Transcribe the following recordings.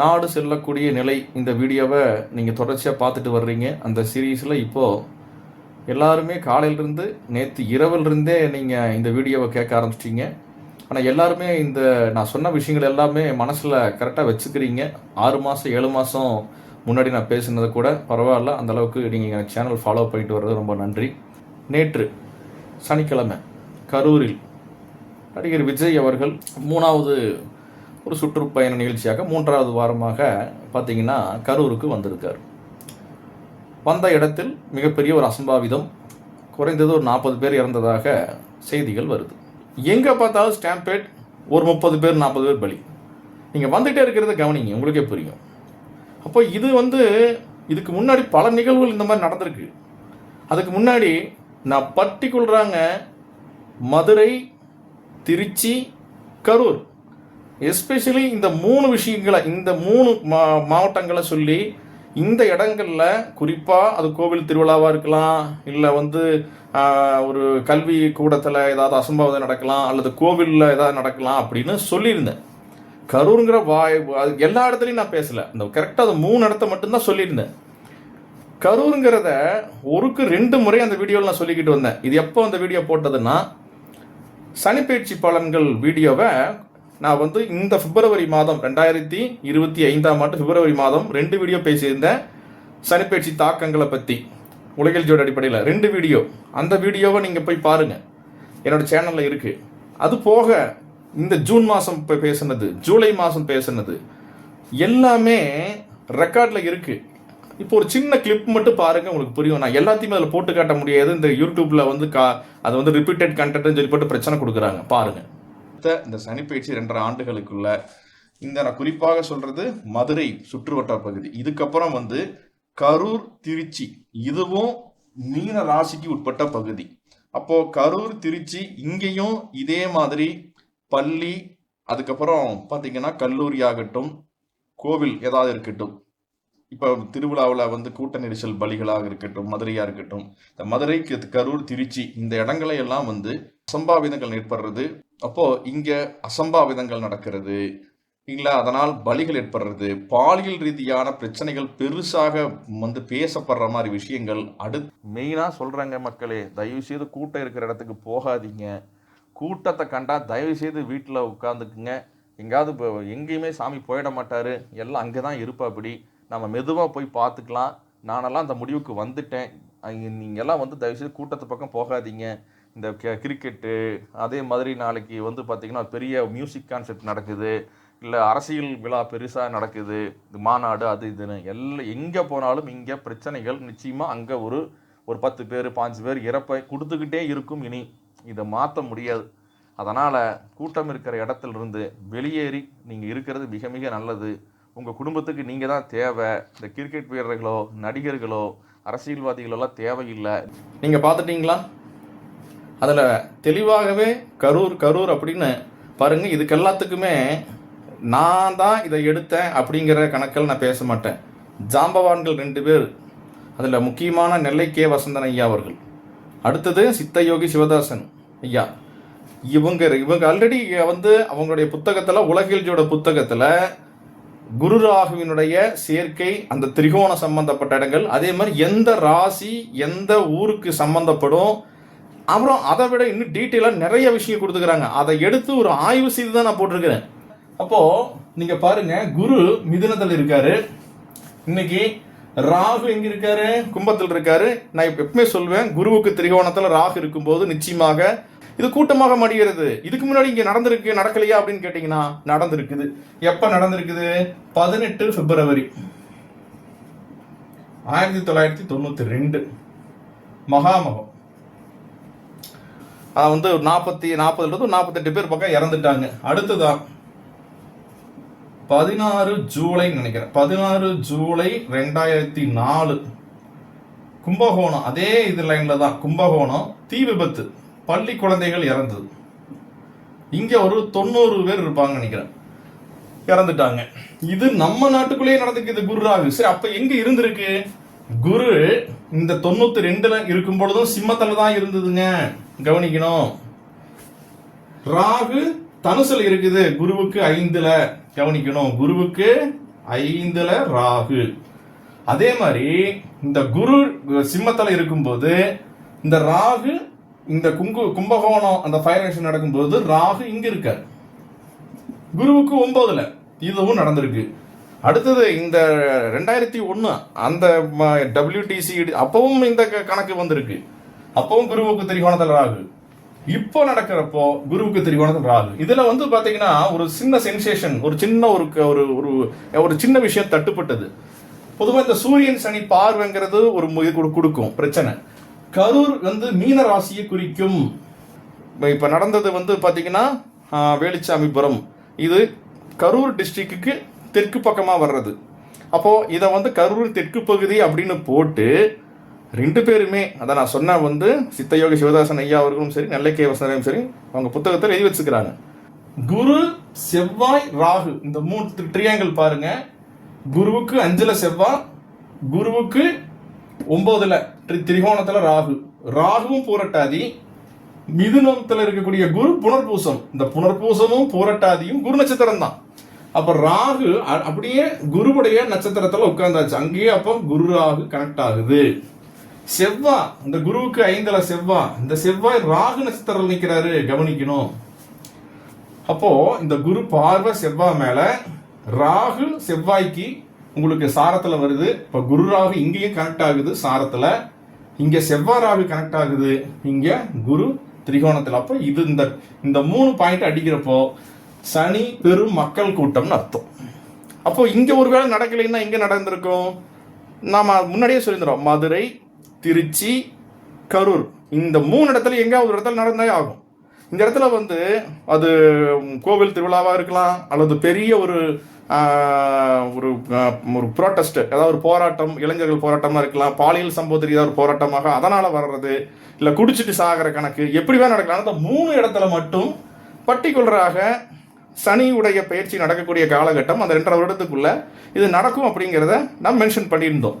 நாடு செல்லக்கூடிய நிலை இந்த வீடியோவை நீங்கள் தொடர்ச்சியாக பார்த்துட்டு வர்றீங்க. அந்த சீரீஸில் இப்போது எல்லாருமே காலையிலிருந்து நேற்று இரவிலிருந்தே நீங்கள் இந்த வீடியோவை கேட்க ஆரம்பிச்சிட்டிங்க. ஆனால் எல்லாருமே இந்த நான் சொன்ன விஷயங்கள் எல்லாமே மனசில் கரெக்டாக வச்சுக்கிறீங்க. ஆறு மாதம் ஏழு மாதம் முன்னாடி நான் பேசுனது கூட பரவாயில்ல. அந்தளவுக்கு நீங்கள் எனக்கு சேனல் ஃபாலோ பண்ணிட்டு வர்றது ரொம்ப நன்றி. நேற்று சனிக்கிழமை கரூரில் நடிகர் விஜய் அவர்கள் மூணாவது ஒரு சுற்றுப்பயண நிகழ்ச்சியாக மூன்றாவது வாரமாக பார்த்தீங்கன்னா கரூருக்கு வந்திருக்கார். வந்த இடத்தில் மிகப்பெரிய ஒரு அசம்பாவிதம் குறைந்தது ஒரு நாற்பது பேர் இறந்ததாக செய்திகள் வருது. எங்கே பார்த்தாலும் ஸ்டாம்பேட் ஒரு முப்பது பேர் நாற்பது பேர் பலி. நீங்கள் வந்துகிட்டே இருக்கிறத கவனிங்க உங்களுக்கே புரியும். அப்போ இது வந்து இதுக்கு முன்னாடி பல நிகழ்வுகள் இந்த மாதிரி நடந்திருக்கு. அதுக்கு முன்னாடி நான் பர்டிகுலராங்க மதுரை திருச்சி கரூர் எஸ்பெஷலி இந்த மூணு விஷயங்களை இந்த மூணு மா மாவட்டங்களை சொல்லி இந்த இடங்களில் குறிப்பாக அது கோவில் திருவிழாவாக இருக்கலாம் இல்லை வந்து ஒரு கல்வி கூடத்தில் ஏதாவது அசம்பாவிதம் நடக்கலாம் அல்லது கோவிலில் ஏதாவது நடக்கலாம் அப்படின்னு சொல்லியிருந்தேன். கரூருங்கிற வாய் அது எல்லா இடத்துலையும் நான் பேசல. இந்த கரெக்டாக அது மூணு இடத்த மட்டும்தான் சொல்லியிருந்தேன். கரூருங்கிறத ஒருக்கு ரெண்டு முறை அந்த வீடியோவில் நான் சொல்லிக்கிட்டு வந்தேன். இது எப்போ அந்த வீடியோ போட்டதுன்னா சனிப்பயிற்சி பலன்கள் வீடியோவை நான் வந்து இந்த பிப்ரவரி மாதம் ரெண்டாயிரத்தி இருபத்தி ஐந்தாம் ஆண்டு பிப்ரவரி மாதம் ரெண்டு வீடியோ பேசியிருந்தேன். சனிப்பயிற்சி தாக்கங்களை பற்றி உலகில் ஜோடி அடிப்படையில் ரெண்டு வீடியோ அந்த வீடியோவை நீங்கள் போய் பாருங்கள் என்னோட சேனலில் இருக்குது அது போக இந்த ஜூன் மாதம் இப்போ பேசுனது ஜூலை மாதம் பேசுனது எல்லாமே ரெக்கார்டில் இருக்குது இப்போ ஒரு சின்ன கிளிப் மட்டும் பாருங்கள் உங்களுக்கு புரியும். நான் எல்லாத்தையுமே அதில் போட்டு காட்ட முடியாது. இந்த யூடியூப்பில் வந்து கா அது வந்து ரிப்பீட்டட் கண்டென்ட்னு சொல்லி போட்டு பிரச்சனை கொடுக்குறாங்க. பாருங்கள் அடுத்த இந்த சனிப்பயிற்சி ரெண்டரை ஆண்டுகளுக்குள்ள இந்த நான் குறிப்பாக சொல்றது மதுரை சுற்றுவட்டார பகுதி. இதுக்கப்புறம் வந்து கரூர் திருச்சி. இதுவும் மீன ராசிக்கு உட்பட்ட பகுதி. அப்போ கரூர் திருச்சி இங்கேயும் இதே மாதிரி பள்ளி அதுக்கப்புறம் பார்த்தீங்கன்னா கல்லூரி ஆகட்டும் கோவில் ஏதாவது இருக்கட்டும். இப்போ திருவிழாவில் வந்து கூட்ட நெரிசல் பலிகளாக இருக்கட்டும் மதுரையாக இருக்கட்டும். இந்த மதுரை கரூர் திருச்சி இந்த இடங்களை எல்லாம் வந்து அசம்பாவிதங்கள் ஏற்படுறது. அப்போ இங்க அசம்பாவிதங்கள் நடக்கிறது. இல்லை அதனால் பலிகள் ஏற்படுறது. பாலியல் ரீதியான பிரச்சனைகள் பெருசாக வந்து பேசப்படுற மாதிரி விஷயங்கள் அடுத்து மெயினாக சொல்கிறாங்க மக்களே தயவு செய்து கூட்டம் இருக்கிற இடத்துக்கு போகாதீங்க. கூட்டத்தை கண்டா தயவு செய்து வீட்டில் உட்காந்துக்குங்க எங்கேயாவது இப்போ எங்கேயுமே சாமி போயிட மாட்டார். எல்லாம் அங்கே தான் இருப்பாப்படி. நம்ம மெதுவாக போய் பார்த்துக்கலாம் நானெல்லாம் அந்த முடிவுக்கு வந்துட்டேன். நீங்கள் எல்லாம் வந்து தயவுசெய்து கூட்டத்து பக்கம் போகாதீங்க. இந்த கி- கிரிக்கெட்டு அதே மாதிரி நாளைக்கு வந்து பார்த்திங்கன்னா பெரிய மியூசிக் கான்செர்ட் நடக்குது. இல்லை அரசியல் விழா பெருசாக நடக்குது. இது மாநாடு அது இதுன்னு எல்லாம் எங்கே போனாலும் இங்கே பிரச்சனைகள் நிச்சயமாக அங்கே ஒரு ஒரு பத்து பேர் பாஞ்சு பேர் இறப்பை கொடுத்துக்கிட்டே இருக்கும் இனி. இதை மாற்ற முடியாது. அதனால் கூட்டம் இருக்கிற இடத்துலருந்து வெளியேறி நீங்கள் இருக்கிறது மிக மிக நல்லது. உங்கள் குடும்பத்துக்கு நீங்கள் தான் தேவை. இந்த கிரிக்கெட் வீரர்களோ நடிகர்களோ அரசியல்வாதிகளெல்லாம் தேவையில்லை. நீங்கள் பார்த்துட்டீங்களா? அதில் தெளிவாகவே கரூர் கரூர் அப்படின்னு பாருங்கள் இதுக்கு எல்லாத்துக்குமே நான் தான் இதை எடுத்தேன் அப்படிங்கிற கணக்கில் நான் பேச மாட்டேன். ஜாம்பவான்கள் ரெண்டு பேர். அதில் முக்கியமான நெல்லை கே. வசந்தன் ஐயா அவர்கள். அடுத்தது சித்தயோகி சிவதாசன் ஐயா. இவங்க இவங்க ஆல்ரெடி வந்து அவங்களுடைய புத்தகத்தில் உலகில்ஜோட புத்தகத்தில் குரு ராகுவினுடைய சேர்க்கை அந்த திரிகோண சம்பந்தப்பட்ட இடங்கள் அதே மாதிரி எந்த ராசி எந்த ஊருக்கு சம்பந்தப்படும் அப்புறம் அதை விட இன்னும் டீட்டெயிலாக நிறைய விஷயம் கொடுத்துக்கிறாங்க. அதை எடுத்து ஒரு ஆய்வு செய்து தான் நான் போட்டிருக்கிறேன். அப்போ நீங்க பாருங்க குரு மிதுனத்தில் இருக்காரு. இன்னைக்கு ராகு எங்க இருக்காரு? கும்பத்தில் இருக்காரு. நான் எப்பவுமே சொல்வேன் குருவுக்கு திரிகோணத்தில் ராகு இருக்கும்போது நிச்சயமாக இது கூட்டமாக மடிகிறது. இதுக்கு முன்னாடி இங்கே நடந்திருக்கு நடக்கலையா அப்படின்னு கேட்டிங்கன்னா நடந்திருக்குது. எப்போ நடந்திருக்குது? பதினெட்டு பிப்ரவரி. ஆயிரத்தி தொள்ளாயிரத்தி தொண்ணூற்றி ரெண்டு. மகாமகம். வந்து ஒரு நாற்பத்தி நாற்பதுலேருந்து நாற்பத்தெட்டு பேர் பக்கம் இறந்துட்டாங்க. அடுத்ததான் பதினாறு ஜூலை நினைக்கிறேன். பதினாறு ஜூலை ரெண்டாயிரத்தி நாலு. கும்பகோணம் அதே இது லைன்ல தான். கும்பகோணம் தீ விபத்து. பள்ளி குழந்தைகள் இறந்தது. இங்க ஒரு தொண்ணூறு பேர் இருப்பாங்க நினைக்கிறேன். இறந்துட்டாங்க. இது நம்ம நாட்டுக்குள்ளேயே நடந்துக்குது குரு ராகு. சரி அப்ப எங்க இருந்திருக்கு? குரு இந்த தொண்ணூத்தி ரெண்டுல இருக்கும் பொழுதும் சிம்மத்துல தான் இருந்ததுங்க. கவனிக்கணும். ராகு தனுசுல இருக்குது குருவுக்கு ஐந்துல. கவனிக்கணும். குருவுக்கு ஐந்துல ராகு. அதே மாதிரி இந்த குரு சிம்மத்தில் இருக்கும்போது இந்த ராகு இந்த குங்கு கும்பகோணம் அந்த ஃபயர் நடக்கும்போது ராகு இங்க இருக்கார். குருவுக்கு ஒன்பதுல இதுவும் நடந்திருக்கு. அடுத்தது இந்த ரெண்டாயிரத்தி ஒன்று அந்த டபிள்யூடிசி அப்பவும் இந்த க- கணக்கு வந்திருக்கு. அப்பவும் குருவுக்கு திரிகோணத்தில் ராகு. இப்போ நடக்கிறப்போ குருவுக்கு திரிகோணத்தில் ராகு. இதுல வந்து பாத்தீங்கன்னா ஒரு சின்ன சென்சேஷன் ஒரு சின்ன ஒரு க- ஒரு ஒரு சின்ன விஷயம் தட்டுப்பட்டது. பொதுவாக இந்த சூரியன் சனி பார்வைங்கிறது ஒரு கொடு- கொடுக்கும். பிரச்சனை. கரூர் வந்து மீன ராசியை குறிக்கும். இப்போ நடந்தது வந்து பார்த்தீங்கன்னா வேலுச்சாமிபுரம். இது கரூர் டிஸ்ட்ரிக்ட்டுக்கு தெற்கு பக்கமாக வர்றது. அப்போது இதை வந்து கரூர் தெற்கு பகுதி அப்படின்னு போட்டு ரெண்டு பேருமே அதை நான் சொன்ன வந்து சித்தயோகி சிவதாசன் ஐயா அவர்களும் சரி நெல்லைக்கே வசனையும் சரி அவங்க புத்தகத்தில் எழுதி வச்சுக்கிறாங்க குரு செவ்வாய் ராகு இந்த மூணு ட்ரியாங்கிள் பாருங்க. குருவுக்கு அஞ்சுல செவ்வாய் குருவுக்கு ஒன்பதுல திரி- திரிகோணத்துல ராகு. ராகுவும் பூரட்டாதி. மிதுனத்தில் இருக்கக்கூடிய குரு புனர்பூசம். இந்த புனர்பூசமும் பூரட்டாதியும் குரு நட்சத்திரம் தான். அப்ப ராகு அ- அப்படியே குருவுடைய நட்சத்திரத்துல உட்கார்ந்தாச்சு. அங்கேயே அப்போ குரு ராகு கனெக்ட் ஆகுது. செவ்வா இந்த குருவுக்கு ஐந்துல செவ்வா இந்த செவ்வாய் ராகு நட்சத்திரம் நிற்கிறாரு கவனிக்கணும். அப்போ இந்த குரு பார்வை செவ்வாய் மேல ராகு செவ்வாய்க்கு உங்களுக்கு சாரத்துல வருது. இப்ப குரு ராகு இங்கேயும் கனெக்ட் ஆகுது சாரத்துல. இங்க செவ்வாய் ராகு கனெக்ட் ஆகுது. இங்க குரு திரிகோணத்துல. அப்போ இது இந்த இந்த மூணு பாயிண்ட் அடிக்கிறப்போ சனி பெரும் மக்கள் கூட்டம்னு அர்த்தம். அப்போ இங்க ஒருவேளை நடக்கலைன்னா எங்க நடந்திருக்கும். நாம முன்னாடியே சொல்லியிருந்தோம் மதுரை திருச்சி கரூர். இந்த மூணு இடத்துல எங்கேயாவது ஒரு இடத்துல நடந்தே ஆகும். இந்த இடத்துல வந்து அது கோவில் திருவிழாவாக இருக்கலாம் அல்லது பெரிய ஒரு ஒரு ஒரு ப்ரோட்டஸ்ட் அதாவது ஒரு போராட்டம் இளைஞர்கள் போராட்டமாக இருக்கலாம் பாலியல் சம்பவத்தில் ஏதாவது ஒரு போராட்டமாக அதனால் வர்றது இல்லை குடிச்சிட்டு சாகிற கணக்கு எப்படி வேணால் நடக்கலாம். அந்த மூணு இடத்துல மட்டும் பர்டிகுலராக சனியுடைய பயிற்சி நடக்கக்கூடிய காலகட்டம் அந்த ரெண்டரை வருடத்துக்குள்ளே இது நடக்கும் அப்படிங்கிறத நாம் மென்ஷன் பண்ணியிருந்தோம்.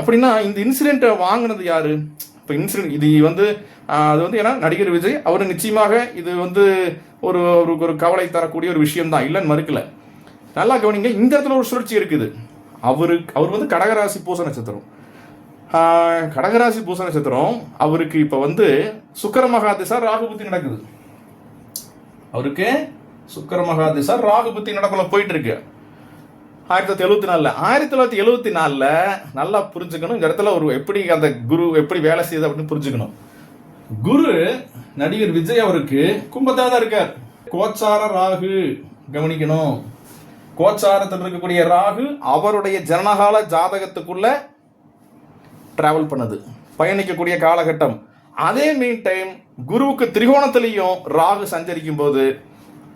அப்படின்னா இந்த இன்சிடென்ட்டை வாங்கினது யாரு? இப்போ இன்சிடென்ட் இது வந்து அது வந்து ஏன்னா நடிகர் விஜய். அவர் நிச்சயமாக இது வந்து ஒரு ஒரு ஒரு கவலை தரக்கூடிய ஒரு விஷயம் தான் இல்லைன்னு மறுக்கல. நல்லா கவனிங்க இந்த இடத்துல ஒரு சுழற்சி இருக்குது. அவரு அவர் வந்து கடகராசி பூச நட்சத்திரம். கடகராசி பூச நட்சத்திரம் அவருக்கு இப்போ வந்து சுக்கர மகாதிசா ராகு புத்தி நடக்குது. அவருக்கு சுக்கர மகாதிசா ராகு புத்தி நடக்கல போயிட்டு இருக்கு. ஆயிரத்தி தொள்ளாயிரத்தி எழுபத்தி நாலில் ஆயிரத்தி தொள்ளாயிரத்தி எழுபத்தி நாலில் நல்லா புரிஞ்சுக்கணும். இந்த இடத்துல ஒரு எப்படி அந்த குரு எப்படி வேலை செய்யுது அப்படின்னு புரிஞ்சுக்கணும். குரு நடிகர் விஜய் அவருக்கு கும்பத்தாக தான் இருக்கார். கோச்சார ராகு கவனிக்கணும். கோச்சாரத்தில் இருக்கக்கூடிய ராகு அவருடைய ஜனகால ஜாதகத்துக்குள்ள டிராவல் பண்ணுது. பயணிக்கக்கூடிய காலகட்டம். அதே மீன் டைம் குருவுக்கு திரிகோணத்திலையும் ராகு சஞ்சரிக்கும் போது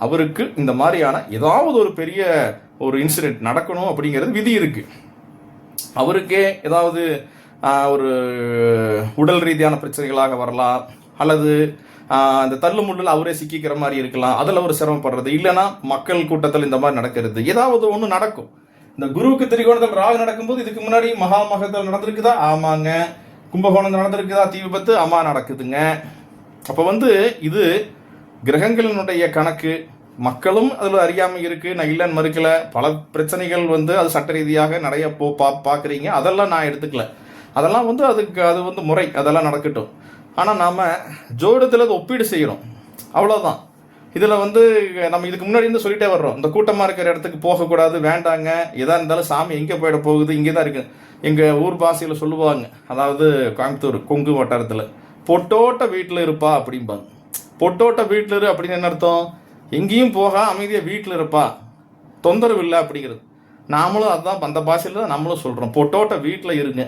அவருக்கு இந்த மாதிரியான ஏதாவது ஒரு பெரிய ஒரு இன்சிடெண்ட் நடக்கணும் அப்படிங்கிறது விதி இருக்குது அவருக்கே ஏதாவது ஒரு உடல் ரீதியான பிரச்சனைகளாக வரலாம் அல்லது அந்த தள்ளுமுள்ளில் அவரே சிக்கிக்கிற மாதிரி இருக்கலாம் அதில் அவர் சிரமப்படுறது. இல்லைன்னா மக்கள் கூட்டத்தில் இந்த மாதிரி நடக்கிறது. ஏதாவது ஒன்று நடக்கும். இந்த குருவுக்கு திரிகோணத்தில் ராகு நடக்கும்போது இதுக்கு முன்னாடி மகாமகத்தில் நடந்திருக்குதா? ஆமாங்க. கும்பகோணம் நடந்திருக்குதா? தீ விபத்து? ஆமாம் நடக்குதுங்க. அப்போ வந்து இது கிரகங்களினுடைய கணக்கு மக்களும் அதில் அறியாமல் இருக்குது நான் இல்லைன்னு மறுக்கல. பல பிரச்சனைகள் வந்து அது சட்ட ரீதியாக நிறைய போ பா பார்க்குறீங்க. அதெல்லாம் நான் எடுத்துக்கல. அதெல்லாம் வந்து அதுக்கு அது வந்து முறை. அதெல்லாம் நடக்கட்டும். ஆனால் நாம் ஜோடத்தில் அதை ஒப்பீடு செய்கிறோம் அவ்வளோதான் இதில் வந்து நம்ம இதுக்கு முன்னாடி இருந்து சொல்லிட்டே வர்றோம். இந்த கூட்டமாக இருக்கிற இடத்துக்கு போகக்கூடாது வேண்டாங்க. எதாக இருந்தாலும் சாமி எங்கே போயிட போகுது? இங்கே தான் இருக்குது எங்கள் ஊர் பாஷையில் சொல்லுவாங்க. அதாவது கோயம்புத்தூர் கொங்கு வட்டாரத்தில் பொட்டோட்ட வீட்டில் இருப்பா அப்படிம்பாங்க. பொட்டோட்ட வீட்டில் இரு அப்படின்னு என்ன அர்த்தம்? எங்கேயும் போக அமைதியாக வீட்டில் இருப்பா. தொந்தரவு இல்லை அப்படிங்கிறது. நாமளும் அதுதான் அந்த பாஷையில் தான் நம்மளும் சொல்கிறோம் பொட்டோட்ட வீட்டில் இருங்க.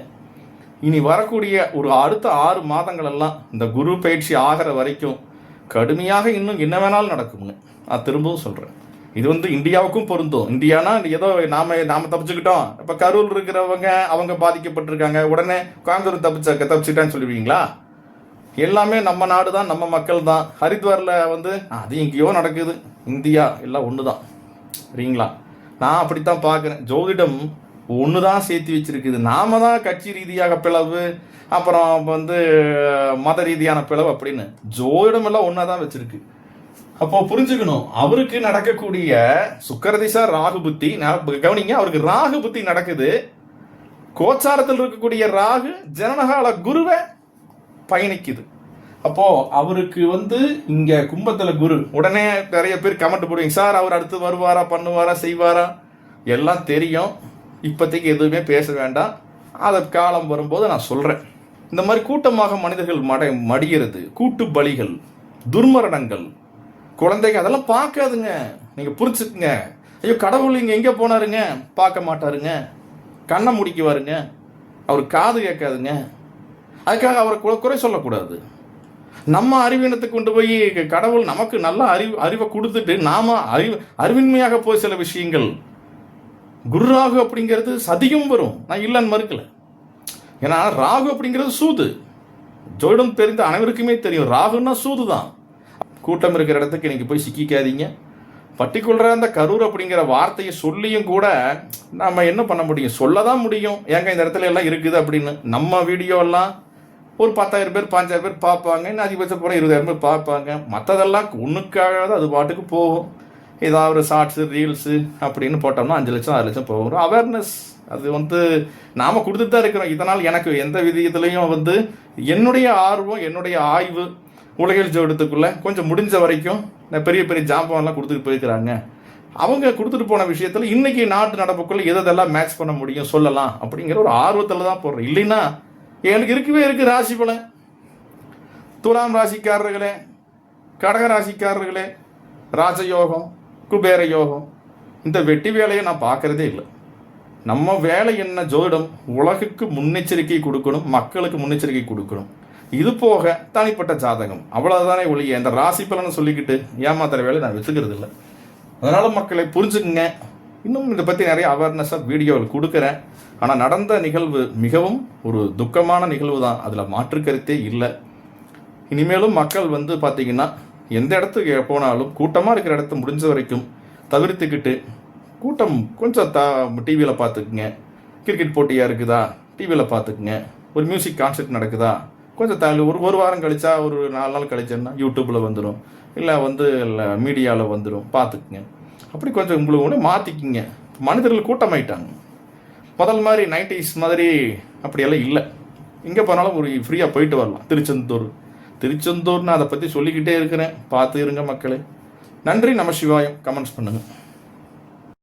இனி வரக்கூடிய ஒரு அடுத்த ஆறு மாதங்களெல்லாம் இந்த குரு பயிற்சி ஆகிற வரைக்கும் கடுமையாக இன்னும் என்ன வேணாலும் நடக்கும்னு நான் திரும்பவும் சொல்கிறேன் இது வந்து இந்தியாவுக்கும் பொருந்தும். இந்தியானா ஏதோ நாம நாம தப்பிச்சுக்கிட்டோம். இப்போ கரூர் இருக்கிறவங்க அவங்க பாதிக்கப்பட்டிருக்காங்க. உடனே கோயம்புத்தூர் தப்பிச்ச தப்பிச்சிட்டான்னு சொல்லுவீங்களா? எல்லாமே நம்ம நாடு தான் நம்ம மக்கள் தான் ஹரித்வாரில் வந்து அது எங்கேயோ நடக்குது. இந்தியா எல்லாம் ஒன்று தான் சரிங்களா? நான் அப்படித்தான் பார்க்குறேன். ஜோதிடம் ஒன்று தான் சேர்த்து வச்சிருக்குது. நாம தான் கட்சி ரீதியாக பிளவு அப்புறம் வந்து மத ரீதியான பிளவு அப்படின்னு. ஜோதிடம் எல்லாம் ஒன்றா தான் வச்சிருக்கு. அப்போ புரிஞ்சுக்கணும். அவருக்கு நடக்கக்கூடிய சுக்கரதிசா ராகு புத்தி கவனிங்க அவருக்கு ராகு புத்தி நடக்குது. கோச்சாரத்தில் இருக்கக்கூடிய ராகு ஜனநகால குருவை பயணிக்குது. அப்போ அவருக்கு வந்து இங்க கும்பத்துல குரு. உடனே நிறைய பேர் கமெண்ட் போடுவீங்க சார் அவர் அடுத்து வருவாரா பண்ணுவாரா செய்வாரா? எல்லாம் தெரியும். இப்போதைக்கு எதுவுமே பேச வேண்டாம். அதை காலம் வரும்போது நான் சொல்கிறேன் இந்த மாதிரி கூட்டமாக மனிதர்கள் மட மடிகிறது கூட்டு பலிகள் துர்மரணங்கள் குழந்தைங்க அதெல்லாம் பார்க்காதுங்க. நீங்கள் புரிஞ்சுக்குங்க. ஐயோ கடவுள் இங்கே எங்கே போனாருங்க? பார்க்க மாட்டாருங்க. கண்ணை முடிக்குவாருங்க. அவர் காது கேட்காதுங்க. அதுக்காக அவரை குறை- குறை சொல்லக்கூடாது. நம்ம அறிவினத்தை கொண்டு போய் கடவுள் நமக்கு நல்ல அறிவு அறிவை கொடுத்துட்டு நாம அறிவு அறிவின்மையாக போய் சில விஷயங்கள் குரு ராகு அப்படிங்கிறது சதியும் வரும். நான் இல்லைன்னு மறுக்கல. ஏன்னா ராகு அப்படிங்கிறது சூது. ஜோடம் தெரிந்த அனைவருக்குமே தெரியும். ராகுன்னா சூது தான் கூட்டம் இருக்கிற இடத்துக்கு நீங்கள் போய் சிக்கிக்காதீங்க. பர்டிகுலராக அந்த கரூர் அப்படிங்கிற வார்த்தையை சொல்லியும் கூட நம்ம என்ன பண்ண முடியும்? சொல்ல தான் முடியும். ஏங்க இந்த இடத்துல எல்லாம் இருக்குது அப்படின்னு. நம்ம வீடியோ எல்லாம் ஒரு பத்தாயிரம் பேர் பாஞ்சாயிரம் பேர் பார்ப்பாங்க. இன்னும் அதிகபட்சம் போனால் இருபதாயிரம் பேர் பார்ப்பாங்க. மற்றதெல்லாம் ஒன்றுக்காக அது பாட்டுக்கு போகும். ஏதாவது ஒரு ஷார்ட்ஸு ரீல்ஸு அப்படின்னு போட்டோம்னா அஞ்சு லட்சம் ஆறு லட்சம் போகும். அவேர்னஸ் அது வந்து நாம் கொடுத்துட்டு தான் இருக்கிறோம். இதனால் எனக்கு எந்த விதத்துலையும் வந்து என்னுடைய ஆர்வம் என்னுடைய ஆய்வு உலகில் ஜோடத்துக்குள்ளே கொஞ்சம் முடிஞ்ச வரைக்கும் நான் பெரிய பெரிய ஜாம்பவன்லாம் கொடுத்துட்டு போயிருக்கிறாங்க. அவங்க கொடுத்துட்டு போன விஷயத்தில் இன்றைக்கி நாட்டு நடப்புக்குள்ளே எதெல்லாம் மேட்ச் பண்ண முடியும் சொல்லலாம் அப்படிங்கிற ஒரு ஆர்வத்தில் தான் போடுறேன் இல்லைன்னா எனக்கு இருக்கவே இருக்கு ராசி பலன். துலாம் ராசிக்காரர்களே கடக ராசிக்காரர்களே ராஜயோகம் குபேர யோகம் இந்த வெட்டி வேலையை நான் பார்க்கறதே இல்லை. நம்ம வேலை என்ன ஜோதிடம் உலகுக்கு முன்னெச்சரிக்கை கொடுக்கணும் மக்களுக்கு முன்னெச்சரிக்கை கொடுக்கணும். இது போக தனிப்பட்ட ஜாதகம் அவ்வளோதானே ஒழிய இந்த ராசி பலனை சொல்லிக்கிட்டு ஏமாத்துற வேலை நான் வச்சுக்கிறது இல்லை அதனால் மக்களை புரிஞ்சுக்குங்க. இன்னும் இதை பற்றி நிறைய அவேர்னஸாக வீடியோவில் கொடுக்குறேன். ஆனால் நடந்த நிகழ்வு மிகவும் ஒரு துக்கமான நிகழ்வு தான். அதில் மாற்று கருத்தே இல்லை. இனிமேலும் மக்கள் வந்து பார்த்தீங்கன்னா எந்த இடத்துக்கு போனாலும் கூட்டமாக இருக்கிற இடத்த முடிஞ்ச வரைக்கும் தவிர்த்துக்கிட்டு கூட்டம் கொஞ்சம் த டிவியில் பார்த்துக்குங்க கிரிக்கெட் போட்டியாக இருக்குதா? டிவியில் பார்த்துக்குங்க ஒரு மியூசிக் கான்சர்ட் நடக்குதா? கொஞ்சம் தள்ளி. ஒரு ஒரு வாரம் கழிச்சா ஒரு நாலு நாள் கழிச்சேன்னா யூடியூப்பில் வந்துடும் இல்லை வந்து மீடியாவில் வந்துடும் பார்த்துக்குங்க அப்படி கொஞ்சம் உங்களுக்கு கூட மாற்றிக்கிங்க மனிதர்கள் கூட்டமாயிட்டாங்க. முதல் மாதிரி நைன்டிஸ் மாதிரி அப்படியெல்லாம் இல்லை. எங்கே போனாலும் ஒரு ஃப்ரீயாக போயிட்டு வரலாம். திருச்செந்தூர். திருச்செந்தூர் நான் அதை பற்றி சொல்லிக்கிட்டே இருக்கிறேன். பார்த்து இருங்க மக்களே. நன்றி நம சிவாயம். கமெண்ட்ஸ் பண்ணுங்கள்